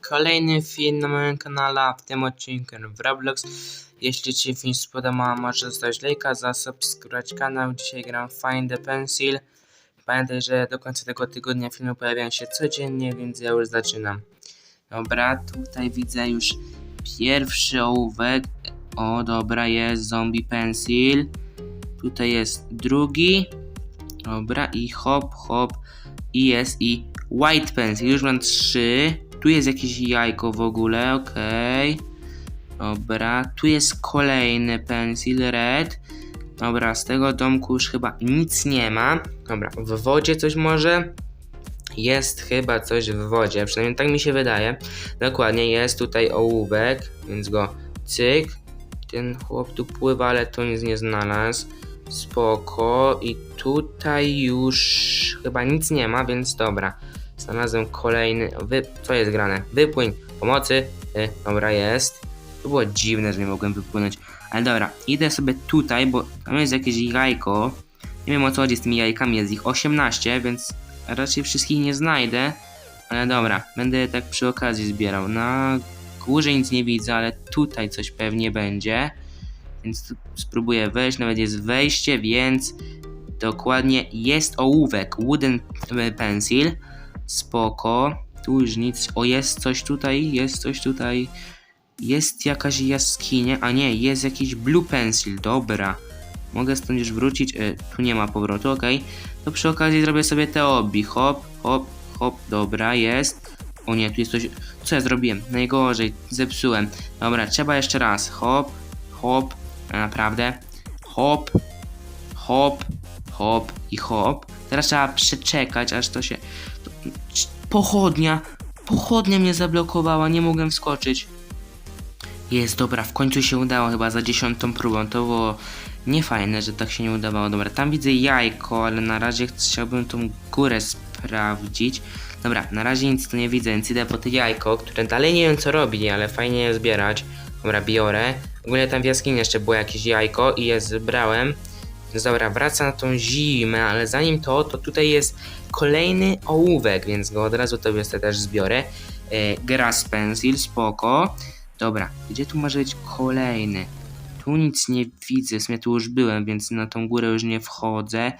Kolejny film na moim kanale, w tym odcinku w Roblox. Jeśli Ci film spodobał, możesz zostawić lajka, zasubskrybować kanał. Dzisiaj gram Find the Pencil. Pamiętaj, że do końca tego tygodnia filmy pojawiają się codziennie, więc ja już zaczynam. Dobra, tutaj widzę już pierwszy ołówek. O, dobra, jest zombie pencil. Tutaj jest drugi. Dobra, i hop, hop. I jest i white pencil. Już mam trzy. Tu jest jakieś jajko w ogóle, okej. Dobra, tu jest kolejny pencil red. Dobra, z tego domku już chyba nic nie ma. Dobra, w wodzie coś może? Jest chyba coś w wodzie, przynajmniej tak mi się wydaje. Dokładnie, jest tutaj ołówek, więc go cyk. Ten chłop tu pływa, ale tu nic nie znalazł. Spoko. I tutaj już chyba nic nie ma, więc dobra. Znalazłem kolejny. Wy... Co jest grane? Wypłyń. Pomocy. Y, dobra, jest. To było dziwne, że nie mogłem wypłynąć. Ale dobra, idę sobie tutaj, bo tam jest jakieś jajko. Nie wiem o co chodzi z tymi jajkami, jest ich 18, więc raczej wszystkich nie znajdę. Ale dobra, będę tak przy okazji zbierał. Na górze nic nie widzę, ale tutaj coś pewnie będzie. Więc spróbuję wejść, nawet jest wejście, więc dokładnie jest ołówek, wooden pencil. Spoko. Tu już nic. O, jest coś tutaj, jest coś tutaj. Jest jakaś jaskinia, a nie, jest jakiś blue pencil, dobra. Mogę stąd już wrócić, e, tu nie ma powrotu, ok. To przy okazji zrobię sobie te obi, hop, hop, hop, dobra, jest. O nie, tu jest coś, co ja zrobiłem? Najgorzej, zepsułem. Dobra, trzeba jeszcze raz, hop, hop, a naprawdę, hop, hop, hop i hop. Teraz trzeba przeczekać, aż to się... To, pochodnia, pochodnia mnie zablokowała, nie mogłem wskoczyć. Jest, dobra, w końcu się udało, chyba za dziesiątą próbą. To było niefajne, że tak się nie udawało. Dobra, tam widzę jajko, ale na razie chciałbym tą górę sprawdzić. Dobra, na razie nic tu nie widzę, więc idę po te jajko, które dalej nie wiem co robi, ale fajnie je zbierać. Dobra, biorę. Ogólnie tam w jaskini jeszcze było jakieś jajko i je zebrałem. Więc dobra, wracam na tą zimę, ale zanim to, to tutaj jest kolejny ołówek, więc go od razu tobie sobie też zbiorę. E, grass pencil, spoko. Dobra, gdzie tu może być kolejny? Tu nic nie widzę, w tu już byłem, więc na tą górę już nie wchodzę.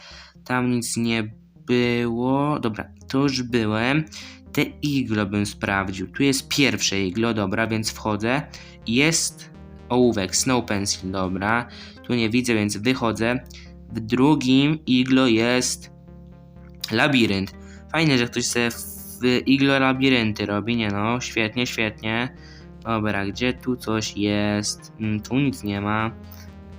Tam nic nie było. Dobra, tu już byłem. Te iglo bym sprawdził. Tu jest pierwsze iglo, dobra, więc wchodzę. Jest ołówek, snow pencil, dobra. Tu nie widzę, więc wychodzę. W drugim iglo jest labirynt. Fajnie, że ktoś sobie w iglo labirynty robi, nie no, świetnie, świetnie. Dobra, gdzie tu coś jest? Mm, tu nic nie ma.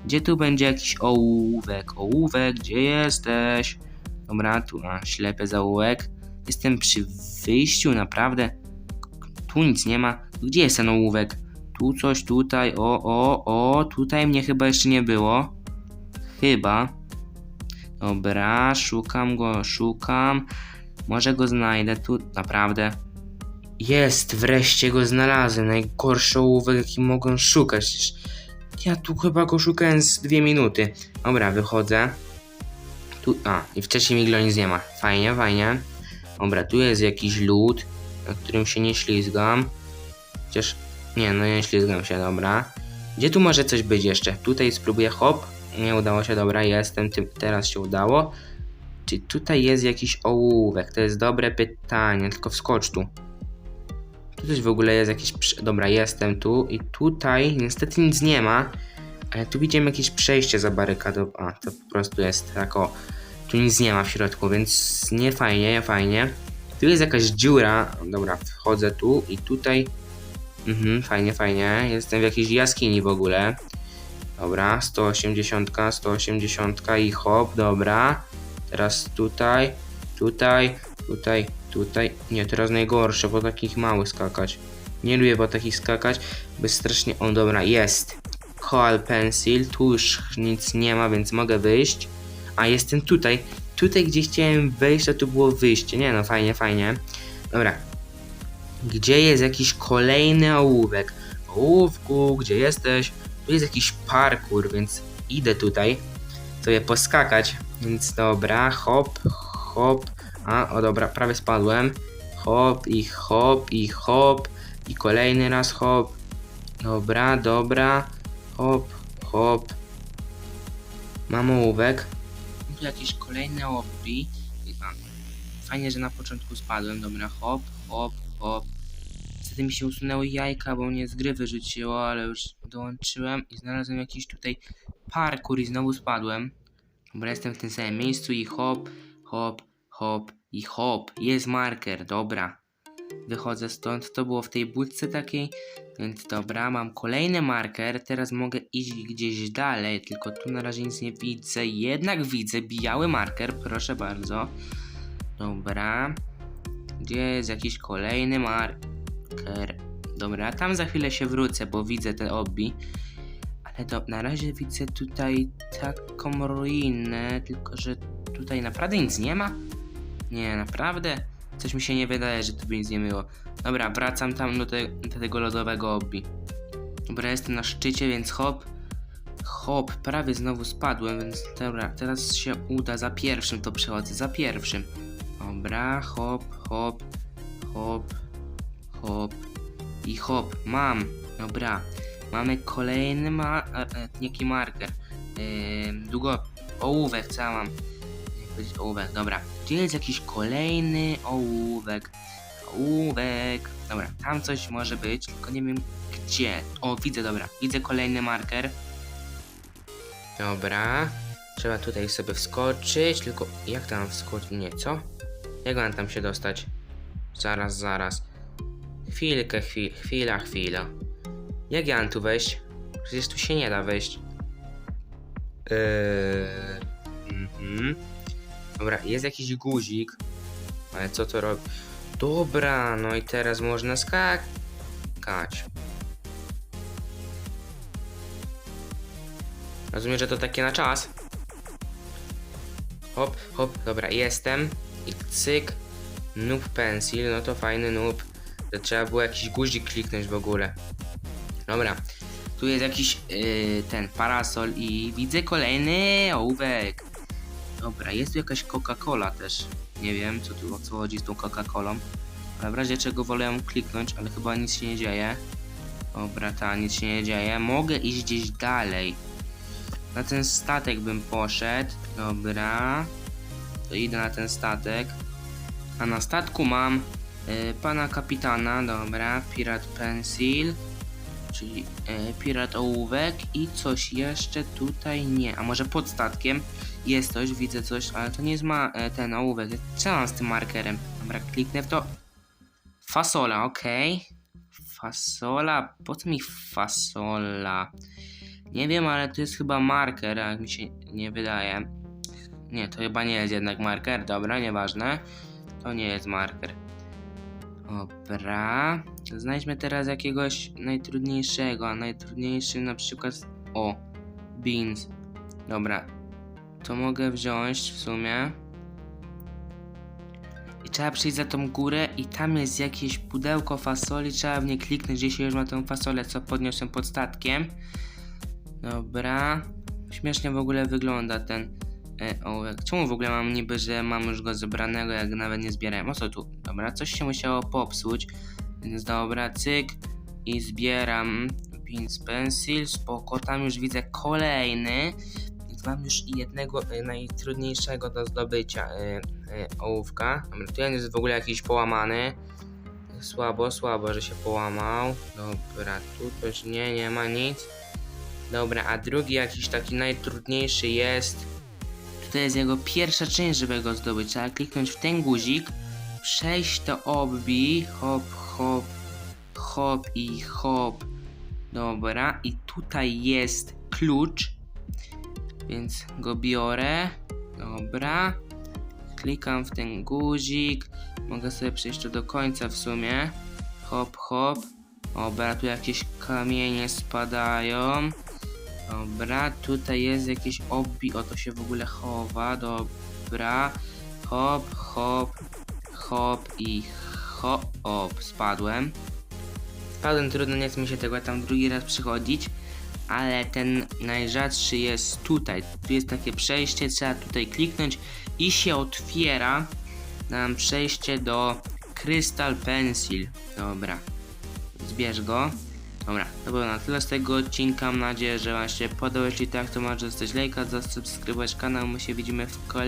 Gdzie tu będzie jakiś ołówek? Ołówek, gdzie jesteś? Dobra, tu a, ślepy zaułek. Jestem przy wyjściu, naprawdę. Tu nic nie ma. Gdzie jest ten ołówek? Tu coś, tutaj, o, o, o, tutaj mnie chyba jeszcze nie było. Chyba. Dobra, szukam go, szukam. Może go znajdę tu, naprawdę. Jest, wreszcie go znalazłem. Najgorszy ołówek, jaki mogę szukać. Ja tu chyba go szukałem z dwie minuty. Dobra, wychodzę. Tu, a, i wcześniej miglo nic nie ma. Fajnie, fajnie. Dobra, tu jest jakiś lód, na którym się nie ślizgam. Chociaż, nie, no nie ślizgam się, dobra. Gdzie tu może coś być jeszcze? Tutaj spróbuję, hop. Nie udało się, dobra, jestem, teraz się udało. Czy tutaj jest jakiś ołówek? To jest dobre pytanie, tylko wskocz tu. Tu coś w ogóle jest jakieś. prze- Dobra, jestem tu i tutaj niestety nic nie ma, ale tu widzimy jakieś przejście za barykadą. A, to po prostu jest tak o. Tu nic nie ma w środku, więc nie fajnie, nie fajnie. Tu jest jakaś dziura. Dobra, wchodzę tu i tutaj. Mhm, fajnie, fajnie. Jestem w jakiejś jaskini w ogóle. Dobra, 180, 180 i hop, dobra. Teraz tutaj, tutaj, tutaj, tutaj. Nie, teraz najgorsze, po takich małych skakać. Nie lubię po takich skakać, bo strasznie... O, dobra, jest. Coal pencil, tu już nic nie ma, więc mogę wyjść. A, jestem tutaj. Tutaj, gdzie chciałem wejść, to tu było wyjście. Nie no, fajnie, fajnie. Dobra. Gdzie jest jakiś kolejny ołówek? Ołówku, gdzie jesteś? Tu jest jakiś parkour, więc idę tutaj sobie poskakać. Więc dobra, hop, hop. A, o dobra, prawie spadłem. Hop i hop i hop. I kolejny raz hop. Dobra, dobra. Hop, hop. Mam ołówek. Jakieś kolejne obi. Fajnie, że na początku spadłem. Dobra, hop, hop, hop. Niestety mi się usunęły jajka, bo mnie z gry wyrzuciło, ale już dołączyłem i znalazłem jakiś tutaj parkour i znowu spadłem. Dobra, jestem w tym samym miejscu i hop, hop, hop i hop. Jest marker, dobra. Wychodzę stąd, to było w tej budce takiej, więc dobra, mam kolejny marker, teraz mogę iść gdzieś dalej, tylko tu na razie nic nie widzę, jednak widzę biały marker, proszę bardzo. Dobra, gdzie jest jakiś kolejny marker? Dobra, tam za chwilę się wrócę, bo widzę te obi. Ale to na razie widzę tutaj taką ruinę, tylko że tutaj naprawdę nic nie ma? Nie, naprawdę? Coś mi się nie wydaje, że tu by nic nie było. Dobra, wracam tam do, te, do tego lodowego obi. Dobra, jestem na szczycie, więc hop. Hop, prawie znowu spadłem, więc dobra, teraz się uda za pierwszym to przechodzę, za pierwszym. Dobra, hop, hop, hop, hop i hop, mam. Dobra, mamy kolejny ma... E, e, jaki marker? Długo... Ołówek, co ja mam? Ołówek, dobra. Gdzie jest jakiś kolejny ołówek? Ołówek. Dobra, tam coś może być, tylko nie wiem gdzie. O, widzę, dobra. Widzę kolejny marker. Dobra. Trzeba tutaj sobie wskoczyć, tylko jak tam wskoczyć? Nie, co? Jak mam tam się dostać? Zaraz, zaraz. Chwilkę, chwil, chwila, chwila. Jak ja mam tu wejść? Przecież tu się nie da wejść. Eee, mhm. Dobra, jest jakiś guzik. Ale co to robi? Dobra, no i teraz można skakać. Rozumiem, że to takie na czas. Hop, hop, dobra, jestem. I cyk. Noob pencil, no to fajny noob. To trzeba było jakiś guzik kliknąć w ogóle. Dobra. Tu jest jakiś yy, ten parasol i widzę kolejny ołówek. Dobra, jest tu jakaś Coca-Cola też. Nie wiem, co tu o co chodzi z tą Coca-Colą. Ale w razie czego wolę ją kliknąć, ale chyba nic się nie dzieje. Dobra, ta nic się nie dzieje. Mogę iść gdzieś dalej. Na ten statek bym poszedł. Dobra. To idę na ten statek. A na statku mam y, pana kapitana, dobra, Pirat Pencil, czyli y, Pirat Ołówek i coś jeszcze tutaj nie. A może pod statkiem jest coś, widzę coś, ale to nie jest ma y, ten ołówek. Co mam z tym markerem? Dobra, kliknę w to. Fasola, okej. Fasola, po co mi fasola? Nie wiem, ale to jest chyba marker, jak mi się nie wydaje. Nie, to chyba nie jest jednak marker, dobra, nieważne. To nie jest marker. Dobra. Znajdźmy teraz jakiegoś najtrudniejszego, a najtrudniejszy na przykład... O, beans. Dobra. To mogę wziąć w sumie. I trzeba przyjść za tą górę i tam jest jakieś pudełko fasoli, trzeba w nie kliknąć, jeśli już ma tę fasolę, co podniosłem pod statkiem. Dobra. Śmiesznie w ogóle wygląda ten e, ołówek. Czemu w ogóle mam niby, że mam już go zebranego, jak nawet nie zbierałem? O co tu? Dobra, coś się musiało popsuć. Więc dobra, cyk. I zbieram Pins Pencil. Spoko, tam już widzę kolejny. Więc mam już jednego e, najtrudniejszego do zdobycia e, e, ołówka. Dobra, jest w ogóle jakiś połamany. Słabo, słabo, że się połamał. Dobra, tu też nie, nie ma nic. Dobra, a drugi jakiś taki najtrudniejszy jest. To jest jego pierwsza część, żeby go zdobyć. Trzeba kliknąć w ten guzik, przejść to obbi, hop, hop, hop i hop. Dobra, i tutaj jest klucz, więc go biorę. Dobra, klikam w ten guzik. Mogę sobie przejść to do końca w sumie. Hop, hop. Dobra, tu jakieś kamienie spadają. Dobra, tutaj jest jakieś obi, o to się w ogóle chowa, dobra. Hop, hop, hop i hop, spadłem. Spadłem, trudno, nie chce mi się tego tam drugi raz przychodzić, ale ten najrzadszy jest tutaj. Tu jest takie przejście, trzeba tutaj kliknąć i się otwiera nam przejście do Crystal Pencil. Dobra. Zbierz go. Dobra, to było na tyle z tego odcinka. Mam nadzieję, że Wam się podobał. Jeśli tak, to możesz zostać lajka, zasubskrybować kanał. My się widzimy w kolejnym.